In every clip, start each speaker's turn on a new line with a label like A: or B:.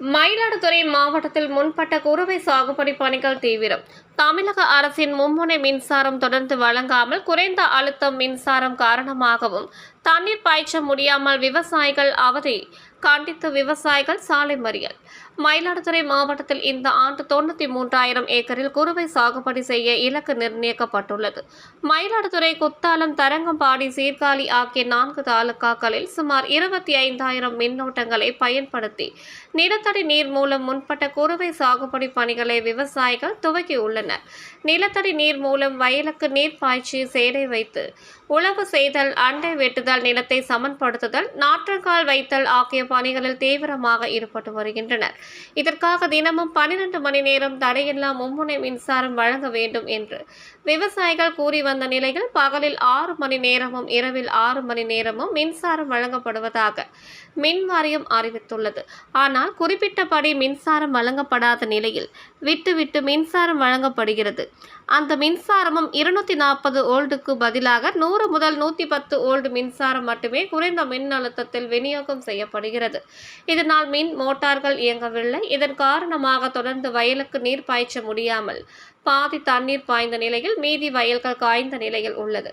A: மயிலாடுதுறை மாவட்டத்தில் முன்பட்ட குறுவை சாகுபடி பணிகள் தீவிரம். தமிழக அரசின் மும்முனை மின்சாரம் தொடர்ந்து வழங்காமல் குறைந்த அழுத்தம் மின்சாரம் காரணமாகவும் தண்ணீர் பாய்ச்ச முடியாமல் விவசாயிகள் அவதி. கண்டித்து விவசாயிகள் சாலை மறியல். மயிலாடுதுறை மாவட்டத்தில் இந்த ஆண்டு தொண்ணூற்றி மூன்றாயிரம் ஏக்கரில் குறுவை சாகுபடி செய்ய இலக்கு நிர்ணயிக்கப்பட்டுள்ளது மயிலாடுதுறை குத்தாலம் தரங்கம்பாடி சீர்காழி ஆகிய நான்கு தாலுகாக்களில் சுமார் இருபத்தி ஐந்தாயிரம் மின்னோட்டங்களை பயன்படுத்தி நிலத்தடி நீர் மூலம் முன்பட்ட குறுவை சாகுபடி பணிகளை விவசாயிகள் துவக்கியுள்ளனர் நிலத்தடி நீர் மூலம் வயலுக்கு நீர் பாய்ச்சி சேடை வைத்து உழவு செய்தல் அண்டை வெட்டுதல் நிலத்தை சமன்படுத்துதல் நாற்றுக்கால் வைத்தல் ஆகிய பணிகளில் தீவிரமாக ஈடுபட்டு வருகின்றனர். இதற்காக தினமும் பன்னிரண்டு மணி நேரம் தடையில்லா மும்முனை மின்சாரம் வழங்க வேண்டும் என்று விவசாயிகள் கூறி வந்த நிலையில் பகலில் ஆறு மணி நேரமும் இரவில் ஆறு மணி நேரமும் மின்சாரம் வழங்கப்படுவதாக மின் வாரியம் அறிவித்துள்ளது. ஆனால் குறிப்பிட்டபடி மின்சாரம் வழங்கப்படாத நிலையில் விட்டு விட்டு மின்சாரம் வழங்கப்படுகிறது. அந்த மின்சாரமும் இருநூத்தி நாற்பது ஓல்டுக்கு பதிலாக நூறு முதல் நூற்றி பத்து ஓல்டு மின்சாரம் மட்டுமே குறைந்த மின் அழுத்தத்தில் விநியோகம் செய்யப்படுகிறது. இதனால் மின் மோட்டார்கள் இயங்கவில்லை. இதன் காரணமாக தொடர்ந்து வயலுக்கு நீர் பாய்ச்ச முடியாமல் பாதி தண்ணீர் பாய்ந்த நிலையில் மீதி வயல்கள் காய்ந்த நிலையில் உள்ளது.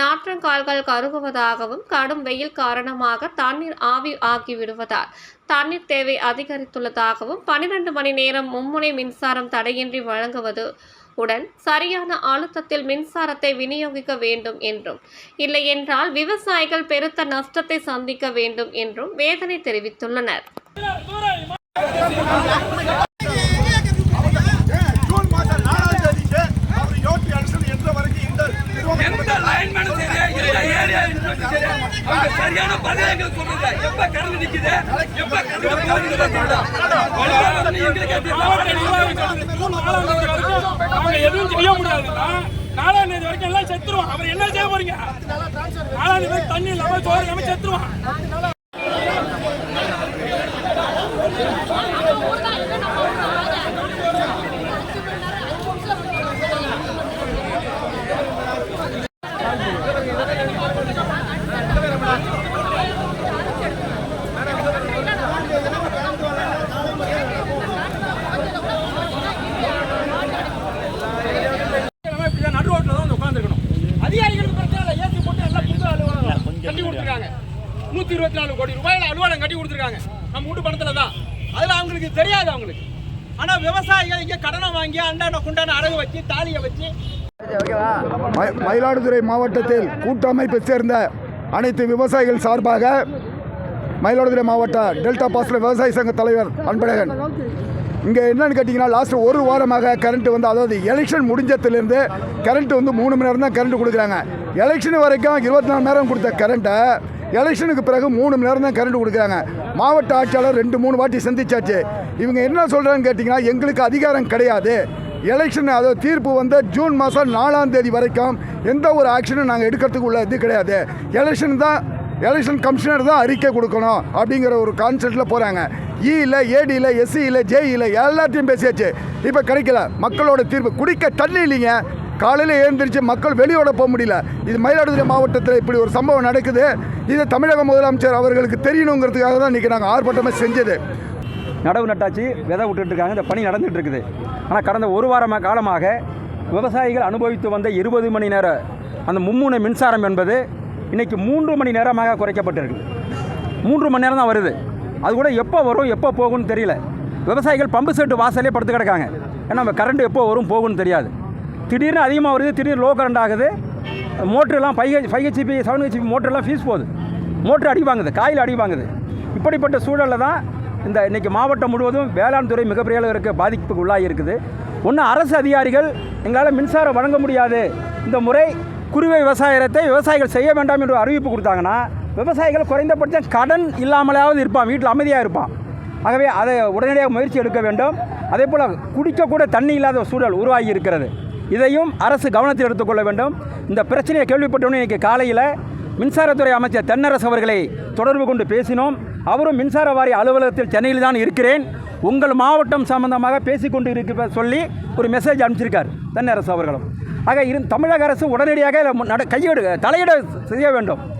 A: நாற்றங்கால்கள் கருகுவதாகவும் கடும் வெயில் காரணமாக தண்ணீர் ஆவி ஆகிவிடுவதால் தண்ணீர் தேவை அதிகரித்துள்ளதாகவும் பனிரெண்டு மணி நேரம் மும்முனை மின்சாரம் தடையின்றி வழங்குவது உடன் சரியான அழுத்தத்தில் மின்சாரத்தை விநியோகிக்க வேண்டும் என்றும் இல்லை என்றால் விவசாயிகள் பெருத்த நஷ்டத்தை சந்திக்க வேண்டும் என்றும் வேதனை தெரிவித்துள்ளனர்.
B: ஜூன் மாதம் நாலாம் தேதிக்கு அவர் யோட்டி அரசு என்ற வரைக்கும் இந்த
C: சரியான பதில் எங்களுக்கு சொல்லுங்க. எப்ப கரண்ட் நிக்குது, எப்ப நிர்வாகம்
D: அவங்க எதுவும் செய்ய முடியாதுன்னா நாலாம் தேதி வரைக்கும் எல்லாம் செத்துருவான் அவர் என்ன செய்ய போறீங்க நாலாம் தேதி தண்ணி இல்லாம சோறு இல்லாம செத்துருவான் எல்லாமே இப்படிதான் நடு ரோட்ல தான் வந்து உட்காந்துருக்கணும் அதிகாரிகளுக்கு பிரச்சனை இல்லை ஏசி போட்டு எல்லாம் புது அலுவலகம் கட்டி கொடுத்துருக்காங்க நூத்தி இருபத்தி நாலு கோடி ரூபாயில அலுவலகம் கட்டி கொடுத்துருக்காங்க. நம்ம வீட்டு பணத்துல தான். அதுல அவங்களுக்கு தெரியாது அவங்களுக்கு. ஆனா விவசாயிகள் இங்க கடனை வாங்கி அண்டான குண்டான அடகு வச்சு தாலியை வச்சு.
B: மயிலாடுதுறை மாவட்டத்தில் கூட்டமைப்பை சேர்ந்த அனைத்து விவசாயிகள் சார்பாக மயிலாடுதுறை மாவட்ட டெல்டா பாஸ்ல விவசாய சங்க தலைவர் அன்பழகன். இங்கே என்னன்னு கேட்டிங்கன்னா லாஸ்ட் ஒரு வாரமாக கரண்ட் வந்து அதாவது எலெக்ஷன் முடிஞ்சதுலேருந்து கரண்ட் வந்து மூணு மணி நேரம் தான் கரண்ட் கொடுக்குறாங்க. எலெக்ஷன் வரைக்கும் இருபத்தி நாலு நேரம் கொடுத்த கரண்ட்டை எலெக்ஷனுக்கு பிறகு மூணு மணி நேரம் தான் கரண்ட் கொடுக்குறாங்க. மாவட்ட ஆட்சியாளர் ரெண்டு மூணு வாட்டி சந்திச்சாச்சு. இவங்க என்ன சொல்கிறாங்கன்னு கேட்டிங்கன்னா எங்களுக்கு அதிகாரம் கிடையாது. எலெக்ஷன் அதாவது தீர்ப்பு வந்து ஜூன் மாதம் நாலாம் தேதி வரைக்கும் எந்த ஒரு ஆக்ஷனும் நாங்கள் எடுக்கிறதுக்கு உள்ள இது கிடையாது. எலெக்ஷன் தான் எலெக்ஷன் கமிஷனர் தான் அறிக்கை கொடுக்கணும் அப்படிங்கிற ஒரு கான்செப்டில் போகிறாங்க இ e இல்லை ஏடியில் ஜேஇ இல்லை எல்லாத்தையும் பேசியாச்சு. இப்போ கிடைக்கல. மக்களோட தீர்ப்பு. குடிக்க தண்ணி இல்லைங்க. காலையில் எழுந்திரிச்சு மக்கள் வெளியோட போக முடியல. இது மயிலாடுதுறை மாவட்டத்தில் இப்படி ஒரு சம்பவம் நடக்குது. இது தமிழக முதலமைச்சர் அவர்களுக்கு தெரியணுங்கிறதுக்காக தான் இன்றைக்கி நாங்கள் ஆர்ப்பாட்டமாக செஞ்சது.
E: நடவு நட்டாச்சு விதை விட்டுட்ருக்காங்க இந்த பணி நடந்துட்டு இருக்குது ஆனால் கடந்த ஒரு வாரமாக காலமாக விவசாயிகள் அனுபவித்து வந்த இருபது மணி நேர அந்த மும்முனை மின்சாரம் என்பது இன்றைக்கி மூன்று மணி நேரமாக குறைக்கப்பட்டிருக்கு. மூன்று மணி நேரம் தான் வருது. அது கூட எப்போ வரும் எப்போ போகும்னு தெரியல. விவசாயிகள் பம்பு செட்டு வாசலே படுத்து கிடக்காங்க. ஏன்னா நம்ம கரண்ட் எப்போ வரும் போகும்னு தெரியாது. திடீர்னு அதிகமாக வருது திடீர்னு லோ கரண்ட் ஆகுது. மோட்டர்லாம் five H five HP seven HP மோட்டர்லாம் fees போகுது. மோட்டர் அடி வாங்குது காயில் அடி வாங்குது. இப்படிப்பட்ட சூழலில் தான் இந்த இன்றைக்கி மாவட்டம் முழுவதும் வேளாண் துறை மிகப்பெரிய அளவிற்கு பாதிப்புக்கு உள்ளாகி இருக்குது. ஒன்று அரசு அதிகாரிகள் எங்களால் மின்சாரம் வழங்க முடியாது. இந்த முறை குறுவை விவசாயத்தை விவசாயிகள் செய்ய வேண்டாம் என்று அறிவிப்பு கொடுத்தாங்கன்னா விவசாயிகள் குறைந்தபட்சம் கடன் இல்லாமலாவது இருப்பான் வீட்டில் அமைதியாக இருப்பான். ஆகவே அதை உடனடியாக முயற்சி எடுக்க வேண்டும். அதே போல் குடிக்கக்கூட தண்ணி இல்லாத சூழல் உருவாகி இருக்கிறது. இதையும் அரசு கவனத்தில் எடுத்துக்கொள்ள வேண்டும். இந்த பிரச்சனையை கேள்விப்பட்டோன்னு இன்றைக்கி காலையில் மின்சாரத்துறை அமைச்சர் தென்னரசு அவர்களை தொடர்பு கொண்டு பேசினோம். அவரும் மின்சார வாரிய அலுவலகத்தில் சென்னையில் தான் இருக்கிறேன். உங்கள் மாவட்டம் சம்பந்தமாக பேசிக்கொண்டு இருக்க சொல்லி ஒரு மெசேஜ் அனுப்பிச்சிருக்கார் தென்னரசு அவர்களும். ஆக இரு தமிழக அரசு உடனடியாக நட கையெடு தலையிட செய்ய வேண்டும்.